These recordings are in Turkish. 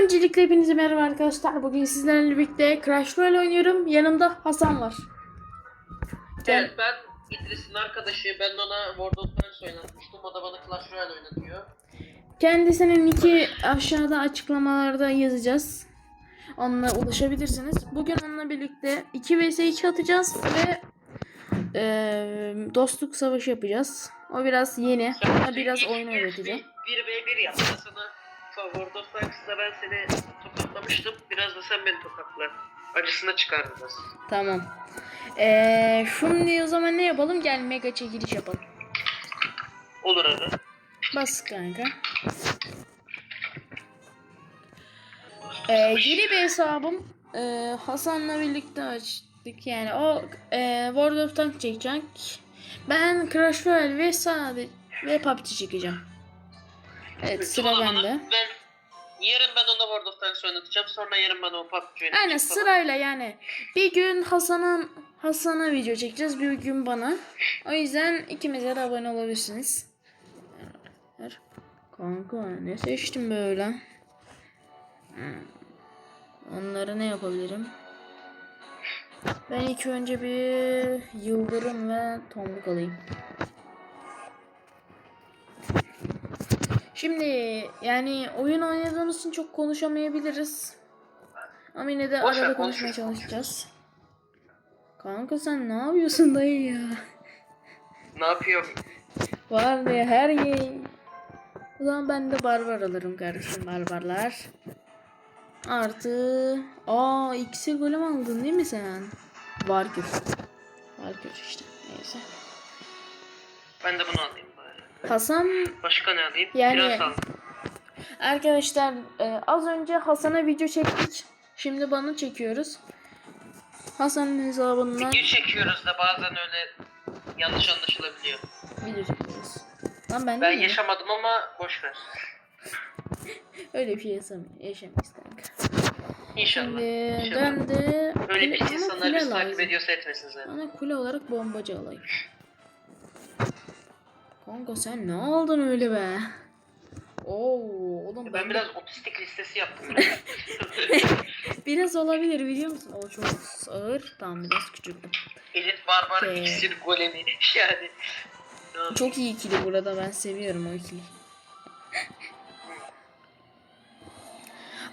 Öncelikle hepinize merhaba arkadaşlar. Bugün sizlerle birlikte Crash Royale oynuyorum. Yanımda Hasan var. Gel. Evet ben İdris'in arkadaşı. Ben de ona World of Tanks oynatmıştım. O da bana Clash Royale oynatıyor. Kendisinin iki aşağıda açıklamalarda yazacağız. Onunla ulaşabilirsiniz. Bugün onunla birlikte 2 vs 2 atacağız ve eee, dostluk savaşı yapacağız. O biraz yeni. Ona biraz oyun öğreteceğim. bir- 1v1 yap. Of Tanks'ta ben seni tokatlamıştım. Biraz da sen beni tokatla. Acısına çıkar biraz. Tamam. Eee şimdi o zaman ne yapalım? Gel mega çekiliş yapalım. Olur abi. Bas kanka. Ee, yeni bir hesabım. Ee, Hasan'la birlikte açtık yani. O e, World of Tanks çekecek. Ben Crash Royale ve sadece ve PUBG çekeceğim. Evet sıra bende. Ben, yarın ben ona World of Tanks oynatacağım. Sonra yarın ben o PUBG oynatacağım. Aynen sırayla yani. Bir gün Hasan'ın Hasan'a video çekeceğiz. Bir gün bana. O yüzden ikimize de abone olabilirsiniz. Kanka ne seçtim böyle? Hmm. Onları ne yapabilirim? Ben ilk önce bir yıldırım ve tomruk alayım. Şimdi yani oyun oynadığımız için çok konuşamayabiliriz. Ama yine de Boş arada konuşmaya çalışacağız. Kanka sen ne yapıyorsun dayı ya? Ne yapıyorum? Var ya her yer. O zaman ben de barbar alırım kardeşim barbarlar. Artı aa ikisi golem aldın değil mi sen? Var güç. Var güç işte. Neyse. Ben de bunu alayım. Hasan Başka ne alayım? Yani- Biraz al. arkadaşlar e, az önce Hasan'a video çektik. Şimdi bana çekiyoruz. Hasan'ın hesabından Video çekiyoruz da bazen öyle yanlış anlaşılabiliyor. video çekiyoruz. Lan ben, Ben mi? yaşamadım ama boş ver. Öyle bir şey yaşam yaşamayız kanka. İnşallah. Şimdi İnşallah. ben de Öyle bir kule- ama insanlar kule bizi takip ediyorsa etmesin zaten. Bana kule olarak bombacı alayım. Kanka sen ne aldın öyle be? Oo oğlum ben, Ben biraz otistik listesi yaptım. biraz olabilir biliyor musun? O çok ağır. Tamam biraz küçülttüm. Elit barbar Okey. iksir golemi yani. Ne yapayım? Çok iyi ikili burada ben seviyorum o ikili.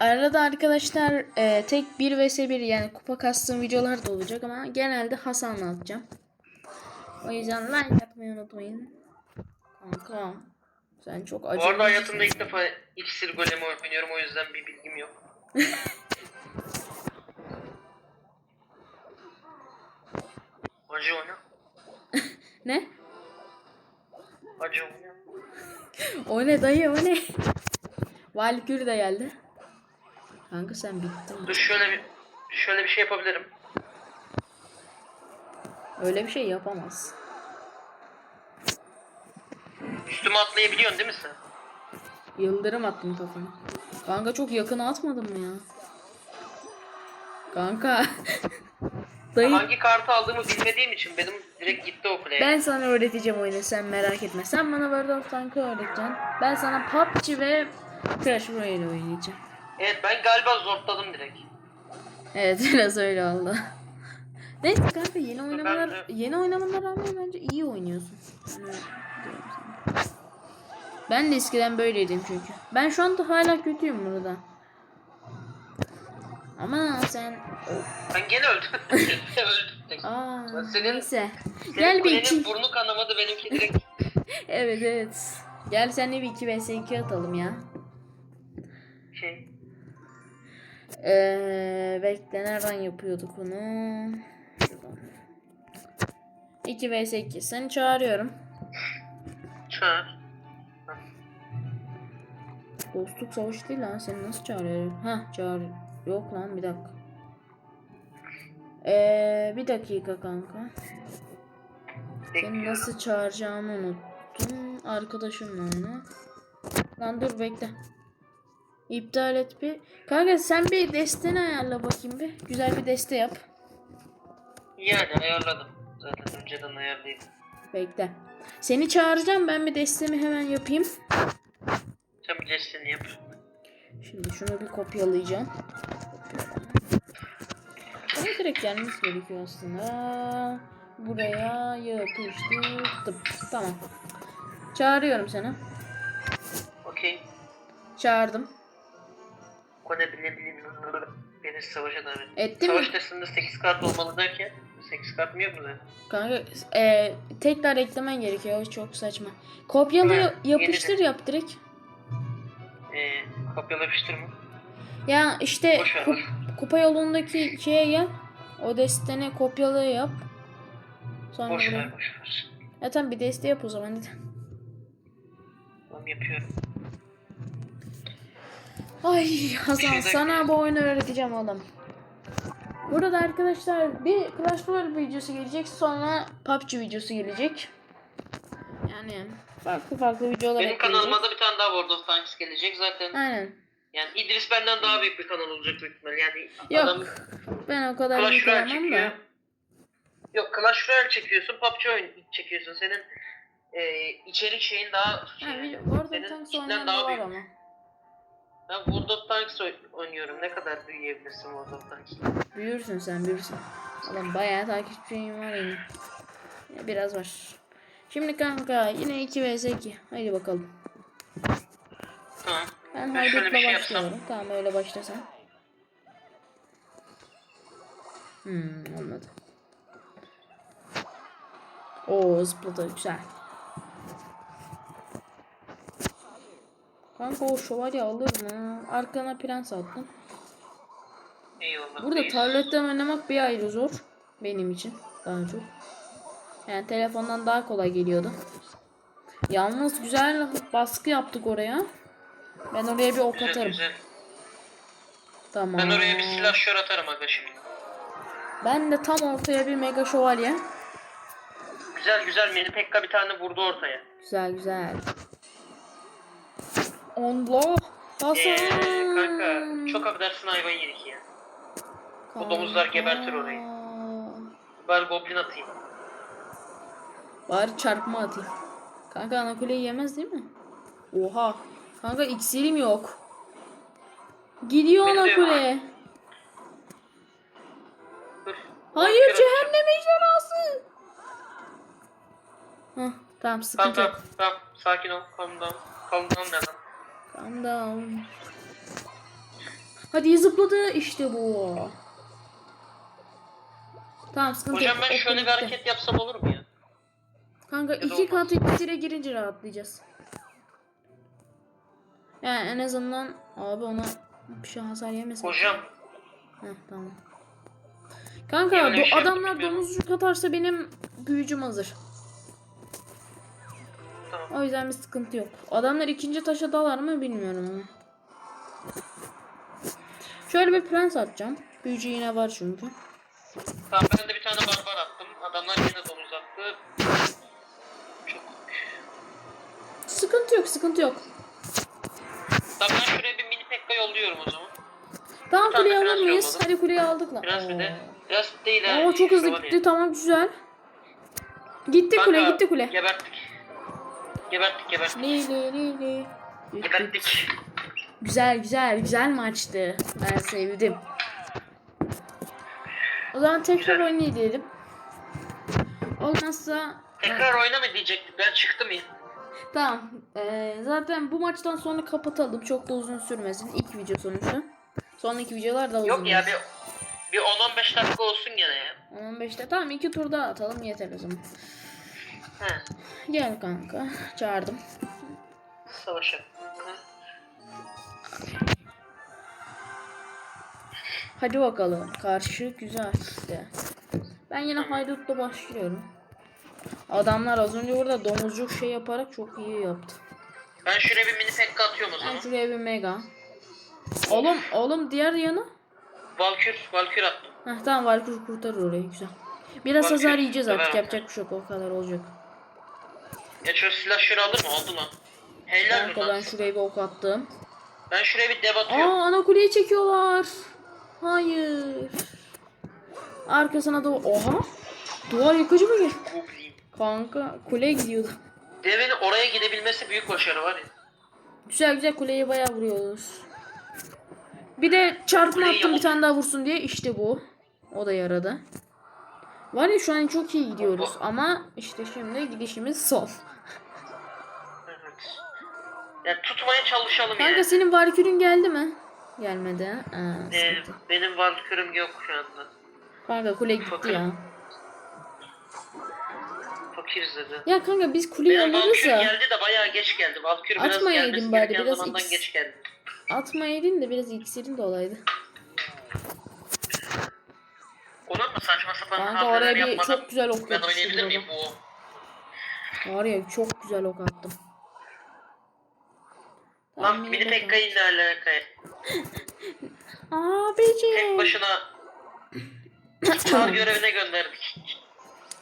Arada arkadaşlar e, tek 1 vs 1 yani kupa kastığım videolar da olacak ama genelde Hasan'la atacağım. O yüzden like atmayı unutmayın. Kanka sen çok acı. Bu arada hayatımda ilk defa iksir golemi oynuyorum o yüzden bir bilgim yok. Acı oyna. Ne? Acı oyna. O ne dayı o ne? Valkür de geldi. Kanka sen bittin. Dur şöyle bir şöyle bir şey yapabilirim. Öyle bir şey yapamaz. Üstüme atlayabiliyorsun değil mi sen? Yıldırım attım kafana. Kanka çok yakına atmadım mı ya? Kanka. Dayı Hangi kartı aldığımı bilmediğim için benim direkt gitti o kuleye. ben sana öğreteceğim oyunu sen merak etme. Sen bana World of Tank'ı öğreteceksin. Ben sana PUBG ve Crash Royale oynayacağım. Evet ben galiba zorladım direkt. Evet biraz öyle oldu. Neyse kanka yeni oynamalar de- yeni oynamalar rağmen bence iyi oynuyorsun. Sana. Ben de eskiden böyleydim çünkü. Ben şu anda hala kötüyüm burada. Ama sen Ben gene öldüm. öldüm. aa senin- neyse. Senin Gel bir iki. burnu kanamadı benimki direkt. Evet evet. Gel seninle bir 2 vs 2 atalım ya. Şey. Ee, bekle nereden yapıyorduk onu? Şuradan. 2 vs 2. Seni çağırıyorum. Çağır. Dostluk savaşı değil lan. Seni nasıl çağırıyorum? Ha çağır. Yok lan bir dakika. Ee, bir dakika kanka. Seni nasıl çağıracağımı unuttum. Arkadaşımla oyna. Lan dur bekle. İptal et bir. Kanka sen bir desteni ayarla bakayım bir. Güzel bir deste yap. Yani ayarladım. Zaten önceden ayarlıydım. Bekle. Seni çağıracağım ben bir destemi hemen yapayım. Bir desteni yap. Şimdi şunu bir kopyalayacağım. Bana direkt gelmesi gerekiyor aslında. Buraya yapıştırdım. Tamam. Çağırıyorum seni. Okey. Çağırdım. Kone bile beni savaşa davet. Etti mi? Savaş testinde 8 kart olmalı derken 8 kart mı lan? Kanka e, tekrar eklemen gerekiyor. Çok saçma. Kopyalı Evet, yapıştır yeniden. yap direkt. Ee, kopyala yapıştır mı? Ya işte Boş ver, kup- kupa yolundaki şeye gel. O destene kopyalı yap. Sonra Boş buraya. ver boş ver. Ya tamam bir deste yap o zaman hadi. Tamam yapıyorum. Ay Hasan şeyden- sana bu oyunu öğreteceğim oğlum. Burada arkadaşlar bir Clash Royale videosu gelecek sonra PUBG videosu gelecek. Yani farklı farklı videolar Benim kanalıma da bir tane daha World of Tanks gelecek zaten. Aynen. Yani İdris benden daha büyük bir kanal olacak büyük ihtimalle. Yani Yok adam ben o kadar Clash büyük çekiyor. da. Yok Clash Royale çekiyorsun, PUBG oyun çekiyorsun. Senin e, içerik şeyin daha şey, Ha, bir- World senin of Tanks oynayan daha büyük. ama. Ben World of Tanks oy- oynuyorum. Ne kadar büyüyebilirsin World of Tanks? Büyürsün sen büyürsün. Oğlum bayağı takipçim var yine. Yine Biraz var. Şimdi kanka yine 2 vs 2. Haydi bakalım. Tamam. Ben Ben haydutla şey yapsam. başlıyorum. Tamam öyle başlasan. Hmm anladım. Oo zıpladı güzel. Kanka o şövalye alır mı? Arkana prens attım. Eyvallah. Burada tabletten oynamak bir ayrı zor. Benim için daha çok. Yani telefondan daha kolay geliyordu. Yalnız güzel baskı yaptık oraya. Ben oraya bir ok Güzel, atarım. güzel. Tamam. Ben oraya bir silah şör atarım aga şimdi. Ben de tam ortaya bir mega şövalye. Güzel güzel Mini Pekka bir tane vurdu ortaya. Güzel güzel. Allah. Hasan. Eee Ee, kanka çok affedersin hayvan yedik ya. o domuzlar gebertir orayı. Bari goblin atayım. Bari çarpma atayım. Kanka ana kuleyi yemez değil mi? Oha. Kanka iksirim yok. Gidiyor Benim ana yok. kule. Dur. Hayır cehennem ejderhası. Hah tamam Tamam sıkıntı tamam yok. tamam sakin ol calm down. Calm down ne lan? Calm down. Hadi zıpladı işte bu. Tamam sıkıntı Hocam ben şöyle bir hareket yapsam olur mu ya? Kanka Ya iki katı iksire girince rahatlayacağız. Yani en azından abi ona bir şey hasar yemesin. Hocam Heh, tamam. Kanka şey adamlar domuzcuk atarsa benim büyücüm hazır. O yüzden bir sıkıntı yok. Adamlar ikinci taşa dalar mı bilmiyorum ama. Şöyle bir prens atacağım. Büyücü yine var çünkü. Tamam ben de bir tane barbar attım. Adamlar yine domuz attı. Çok. Sıkıntı yok sıkıntı yok. Tamam ben şuraya bir mini Pekka yolluyorum o zaman. Tamam Bir kuleyi prens alır mıyız? Hadi kuleyi aldık lan. Biraz bir de. Biraz değil ha. Oo çok hızlı gitti tamam güzel. Gitti kule Kanka, gitti kule. Geberttik. Geberttik geberttik. Li li li li. Geberttik. Güzel güzel güzel maçtı. Ben sevdim. O zaman tekrar Güzel. oynayalım diyelim. Olmazsa Tekrar oyna mı diyecektim. Ben çıktım ya. tamam. Ee, zaten bu maçtan sonra kapatalım. Çok da uzun sürmesin. İlk video sonuçta. Sonraki videolar da uzun. Yok ya bir, bir 10-15 dakika olsun gene ya. 15'te tamam iki tur daha atalım yeter o zaman. He. Gel kanka. Çağırdım. Savaşa. Hadi bakalım. Karşı güzel işte. Ben yine haydutla başlıyorum. Adamlar az önce burada domuzcuk şey yaparak çok iyi yaptı. Ben şuraya bir mini pekka atıyorum o Ben zaman. şuraya bir mega. Oğlum oğlum diğer yana. Valkür, Valkür attım. Heh tamam Valkyrie kurtarır orayı güzel. Biraz Valkyrie hasar yiyeceğiz artık yapacak bir şey yok o kadar olacak. Ya şöyle alır mı? Aldı lan. Helal Kanka ben şuraya bir ok attım. Ben şuraya bir dev atıyorum. Aa ana kuleyi çekiyorlar. Hayır. Arkasına da oha. Duvar yıkıcı mı? Goblin. Kanka kule gidiyordu. Devin oraya gidebilmesi büyük başarı var ya. Güzel güzel kuleyi bayağı vuruyoruz. Bir de çarpma Kuleyi attım bir yamuk. tane daha vursun diye işte bu. O da yaradı. Var ya şu an çok iyi gidiyoruz ama işte şimdi gidişimiz son. Evet. Ya tutmaya çalışalım Kanka yani. senin Valkyrie'ün geldi mi? Gelmedi. Aa, Ee, sıkıntı. benim valkürüm yok şu anda. Kanka kule gitti ya. Fakiriz dedi. Ya kanka biz kuleyi Benim alırız valkür ya. geldi de bayağı geç geldi. Valkür biraz Atmayaydın gelmesi bari, gereken biraz zamandan X. geç geldi. Atmayaydın da biraz iksirin de olaydı. Olur mu saçma sapan Kanka hamleler oraya bir yapmadan çok güzel ok ben yapıştırdım. oynayabilir miyim bu? Var ya çok güzel ok attım. Lan Tamam, mini yine pekkayı ne alaka? Tek Abicim. başına intihar görevine gönderdik.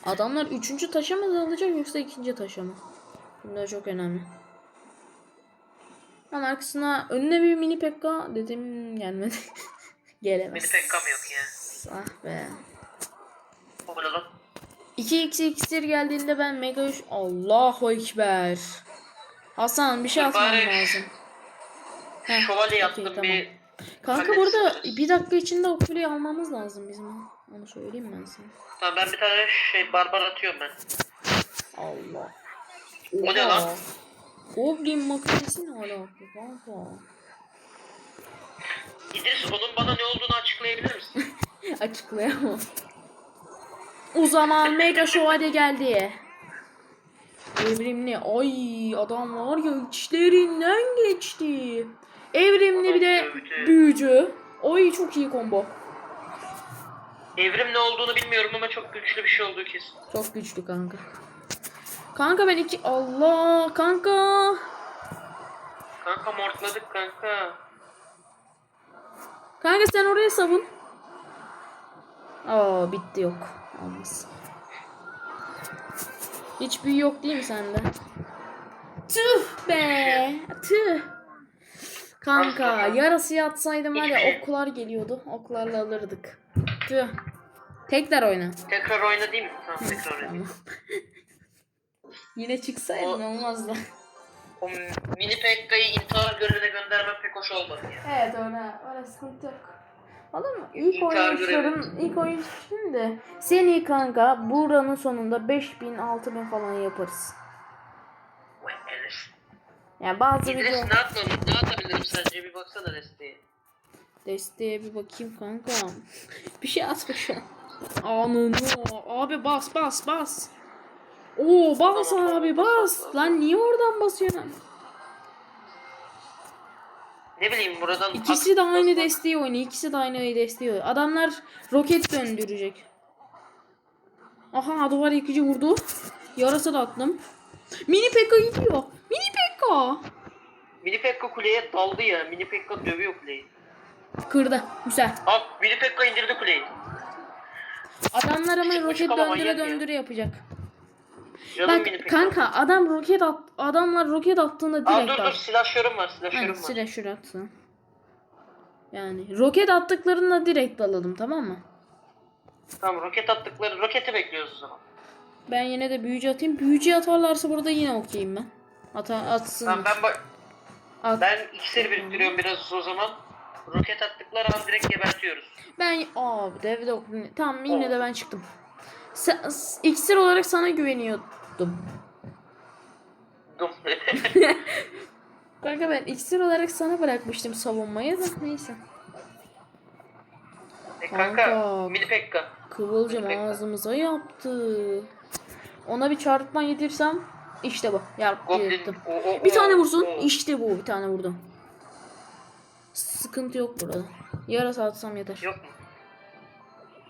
Adamlar üçüncü taşa mı alacak yoksa ikinci taşa mı? Bunlar çok önemli. Ben arkasına önüne bir mini pekka dedim gelmedi. Gelemez. Mini pekkam yok ya. Ah be. O ne lan? 2x iksir geldiğinde ben mega üç... Allahu ekber. Hasan bir şey atmam lazım. Heh, Şövalye yaptım tamam. bir Kanka burada bir dakika içinde o kuleyi almamız lazım bizim. Onu söyleyeyim ben sana. Tamam ben bir tane şey barbar atıyorum ben. Allah. O ne lan? Goblin makinesi ne alaka kanka? İdris onun bana ne olduğunu açıklayabilir misin? Açıklayamam. O zaman Mega Şövalye geldi. Evrimli. Ay adam var ya içlerinden geçti. Evrimli bir de büyücü. Oy çok iyi combo. Evrim ne olduğunu bilmiyorum ama çok güçlü bir şey olduğu kesin. Çok güçlü kanka. Kanka ben iki... Allah kanka. Kanka mortladık kanka. Kanka sen oraya savun. Aa bitti yok. Olmaz. Hiç büyü yok değil mi sende? Tüh be. Tüh. Kanka yarası yatsaydım var ya oklar geliyordu. Oklarla alırdık. Tüh. Tekrar oyna. Tekrar oyna değil mi? Tamam tekrar oyna. Yine çıksaydın O- olmazdı. O mini pekkayı intihar görevine göndermem pek hoş olmadı ya. Evet öyle. Öyle sıkıntı yok. Olur mu? İlk İntihar oyuncuların ilk oyuncu şimdi seni kanka buranın sonunda 5000 6000 falan yaparız. Yani bazı İdris video ne yapmam? Ne atabilirim sence? Bir baksana desteği. desteğe bir bakayım kanka. bir şey atma şu an. Ananı. Abi bas bas bas. Oo bas Tamam, abi bas. bas. Lan niye oradan basıyorsun? Ne bileyim buradan... İkisi de aynı desteği oynuyor. İkisi de aynı desteği oynuyor. Adamlar roket döndürecek. Aha duvar yıkıcı vurdu. Yarasa da attım. Mini Pekka gidiyor. Mini Pekka. Mini pekka kuleye daldı ya. Mini pekka dövüyor kuleyi. Kırdı. Güzel. Abi mini pekka indirdi kuleyi. Adamlar ama Çıkmış roket ama döndüre ya. döndüre yapacak. Canım Bak mini pekka. kanka adam roket at adamlar roket attığında Aa direkt dur dur al. silahşörüm var Hani silahşörüm var. slasher atsın. Yani roket attıklarında direkt alalım tamam mı? Tamam roket attıkları roketi bekliyoruz o zaman. Ben yine de büyücü atayım. Büyücü atarlarsa burada yine okeyim ben. Ata, atsın. Tamam ben bak At. ben iksir biriktiriyorum biraz o zaman. Roket attıkları an direkt gebertiyoruz. Ben abi dev de. Tamam yine de ben çıktım. Sen, iksir olarak sana güveniyordum. Dum. Kanka ben iksir olarak sana bırakmıştım savunmayı da neyse. e kanka Kanka. mini pekka. Kıvılcım Bekle. ağzımıza yaptı. Ona bir çarpma yedirsem işte bu. Yaptı Goblin. yettim. O, o, Bir tane vursun. İşte bu. Bir tane vurdum. Sıkıntı yok burada. Yarasa atsam yeter. Yok mu?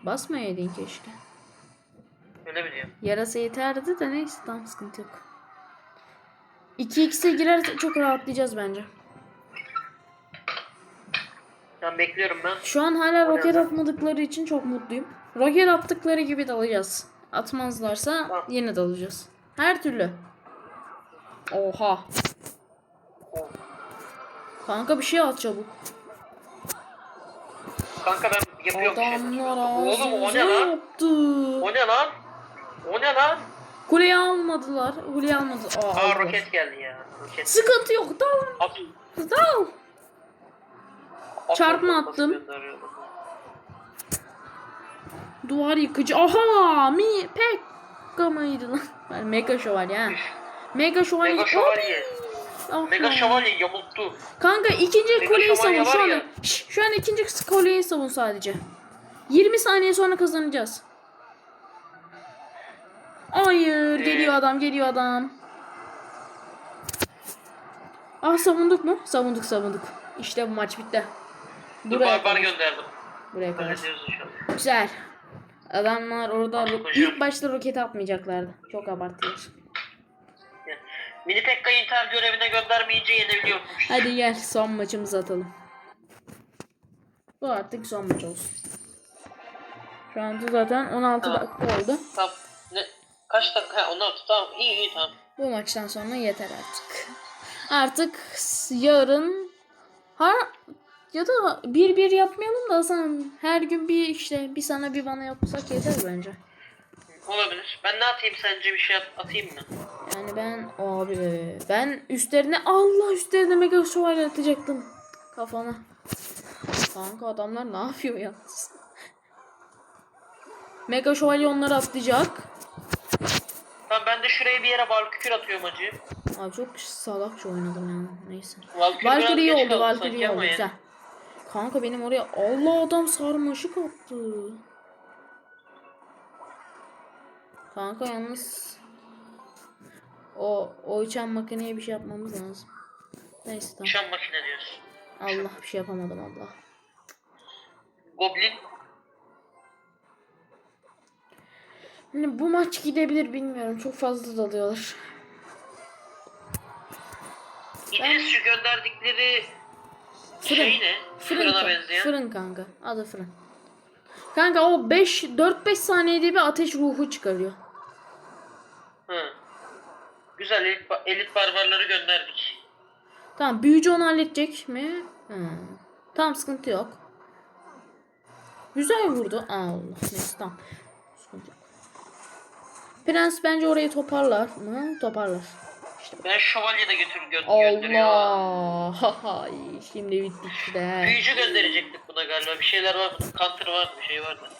Basmayaydın keşke. Öyle biliyorum. Yarasa yeterdi de neyse tamam sıkıntı yok. 2x'e girerse çok rahatlayacağız bence. Ben bekliyorum ben. Şu an hala roket atmadıkları için çok mutluyum. Roket attıkları gibi dalacağız. Atmazlarsa Tamam. yine dalacağız. Her türlü. Oha. Kanka bir şey at çabuk. Kanka ben yapıyorum bir şey. Adamlar Oğlum o ağzımıza ne lan? yaptı. O ne lan? O ne lan? Kuleyi almadılar. Kuleyi almadılar. Aa, Aa aldılar. roket geldi ya. Roket. Sıkıntı yok. Dal. At. Dal. Çarpma bombası attım. gönderiyor. Duvar yıkıcı. Aha! Mi Pekka mıydı lan? Yani Mega şövalye ha. Mega şövalye. Mega şövalye. Ah Mega şövalye yamulttu. Kanka ikinci Mega kuleyi savun şu. Şş, şu an ikinci kuleyi savun sadece. 20 saniye sonra kazanacağız. Hayır, Ee? geliyor adam, geliyor adam. Ah savunduk mu? Savunduk, savunduk. İşte bu maç bitti. Dur Buraya barbar kadar. gönderdim. Buraya kadar. Güzel. Adamlar orada ilk başta roket atmayacaklardı. Çok abarttılar. Mini Pekka'yı intihar görevine göndermeyince yenebiliyormuş. Hadi gel son maçımızı atalım. Bu artık son maç olsun. Şu anda zaten 16 Tamam. dakika oldu. Tamam. Ne? Kaç dakika? Ha 16. Tamam. İyi iyi tamam. Bu maçtan sonra yeter artık. Artık yarın ha ya da bir bir yapmayalım da Hasan her gün bir işte bir sana bir bana yapsak yeter bence. Olabilir. Ben ne atayım sence bir şey at- atayım mı? Yani ben abi ben üstlerine Allah üstlerine mega şövalye atacaktım kafana. Kanka adamlar ne yapıyor yalnız? Mega şövalye onları atlayacak. Tamam ben de şuraya bir yere Valkür atıyorum acı. Abi çok salakça oynadım ya. Neyse. Valkür Valkyrie iyi oldu, sanki iyi oldu. yani. Güzel. Kanka benim oraya Allah adam sarmaşık attı. Kanka yalnız o o uçan makineye bir şey yapmamız lazım. Neyse tamam. Şam makine diyorsun. Allah bir şey yapamadım Allah. Goblin. Hani bu maç gidebilir bilmiyorum. Çok fazla dalıyorlar. İdris şu gönderdikleri Fırın. şey ne? Fırın, Fırına benzeyen. fırın kanka. Adı fırın. Kanka o 5 4-5 saniyede bir ateş ruhu çıkarıyor. Hı. Güzel elit, elit barbarları gönderdik. Tamam büyücü onu halledecek mi? Hmm. Tamam sıkıntı yok. Güzel vurdu. Allah neyse tamam. Sıkıntı yok. Prens bence orayı toparlar mı? Toparlar. Ben şövalye de götür gö gönderiyor. Allah. Şimdi bittik işte. Büyücü gönderecektik buna galiba. Bir şeyler var? Counter var bir şey vardı.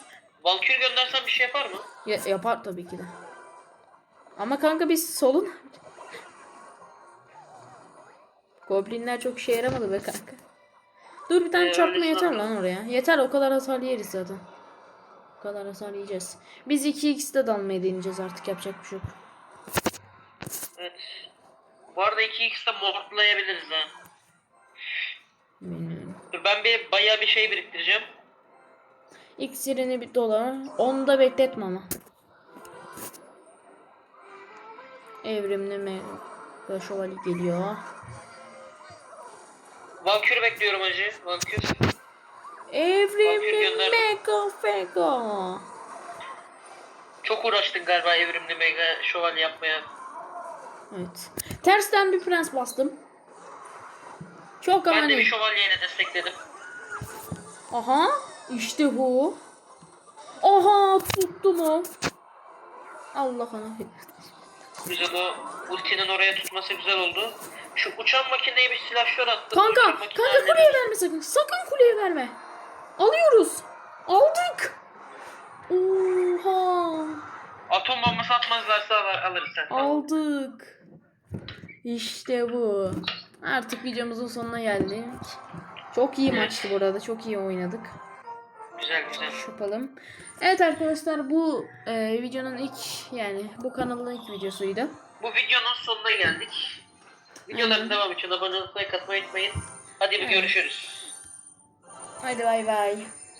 Valkür göndersen bir şey yapar mı? Ya- yapar tabii ki de. Ama kanka biz solun. Goblinler çok işe yaramadı be kanka. Dur bir tane Ee, çarpma yeter lan oraya. Yeter o kadar hasar yeriz zaten. O kadar hasar yiyeceğiz. Biz 2x'de dalmaya deneyeceğiz artık yapacak bir şey yok. Evet. Bu arada 2x'de mortlayabiliriz ha. Bilmiyorum. Dur ben bir bayağı bir şey biriktireceğim. İksirini bir dolar. Onu da bekletme ama. Evrimli mega şövalye geliyor. Valkür bekliyorum hacı. Valkür. Evrimli mega fega. Çok uğraştın galiba evrimli mega şövalye yapmaya. Evet. Tersten bir prens bastım. Çok Ben de bir şövalyeyle destekledim. Aha. işte bu. Aha tuttu mu? Allah ana. Güzel o ultinin oraya tutması güzel oldu. Şu uçan makineye bir silahşör attım. Kanka, kanka kuleye verme sakın. Sakın kuleye verme. Alıyoruz. Aldık. Oha. Atom bombası atmazlarsa al- alırız sen. Aldık. İşte bu. Artık videomuzun sonuna geldik. Çok iyi maçtı bu arada. Çok iyi oynadık. Güzel güzel. yapalım. Evet arkadaşlar bu e, videonun ilk yani bu kanalın ilk videosuydu. Bu videonun sonuna geldik. Videoların devamı için abone olmayı, like atmayı unutmayın. Hadi bir görüşürüz. Haydi bay bay.